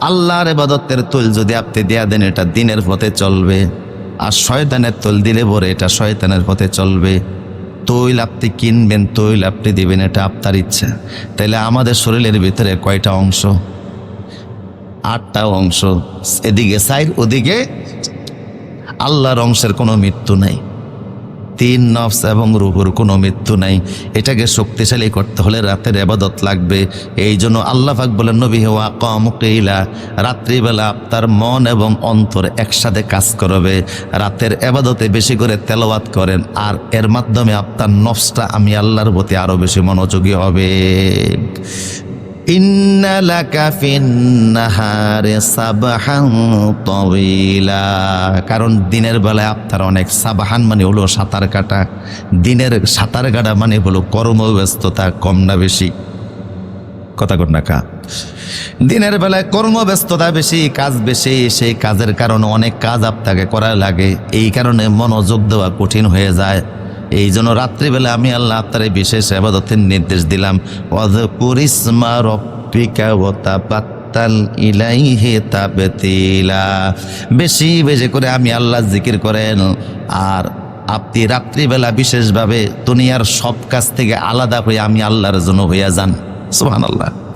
আল্লাহর এবাদতের তুল যদি আপনি দেয়া দেন, এটা দিনের পথে চলবে। আর শয়তানের তুল দিলে পরে এটা শয়তানের পথে চলবে। তৈল আপনি কিনবেন, তৈল আপনি দিবেন, এটা আপনার ইচ্ছা। তাহলে আমাদের শরীরের ভিতরে কয়টা অংশ? আটটা অংশ। এদিকে সাইড ওদিকে আল্লাহর অংশের কোনো মৃত্যু নাই। তিন নফস এবং রুহুর কোনো মৃত্যু নাই। এটাকে শক্তিশালী করতে হলে রাতের আবাদত লাগবে। এই জন্য আল্লাহ পাক বলেন, নবী হওয়া কম কেইলা রাত্রিবেলা আপনার মন এবং অন্তর একসাথে কাজ করবে। রাতের আবাদতে বেশি করে তেলাওয়াত করেন আর এর মাধ্যমে আপনার নফসটা আমি আল্লাহর প্রতি আরও বেশি মনোযোগী হবে। কারণ দিনের বেলায় আপনার অনেক সাবাহান মানে হলো সাঁতার কাটা। দিনের সাঁতার কাটা মানে হলো কর্মব্যস্ততা কম না বেশি। কথা কর না কা। দিনের বেলায় কর্মব্যস্ততা বেশি, কাজ বেশি, সেই কাজের কারণে অনেক কাজ আপনাকে করা লাগে। এই কারণে মনোযোগ দেওয়া কঠিন হয়ে যায়। এই জন্য রাত্রিবেলা আমি আল্লাহ আপনার এই বিশেষ আবাদতের নির্দেশ দিলাম। বেশি বেশি করে আমি আল্লাহ জিকির করেন। আর আপনি রাত্রিবেলা বিশেষভাবে দুনিয়ার সব কাজ থেকে আলাদা হয়ে আমি আল্লাহর জন্য হইয়া যান। সুবহানাল্লাহ।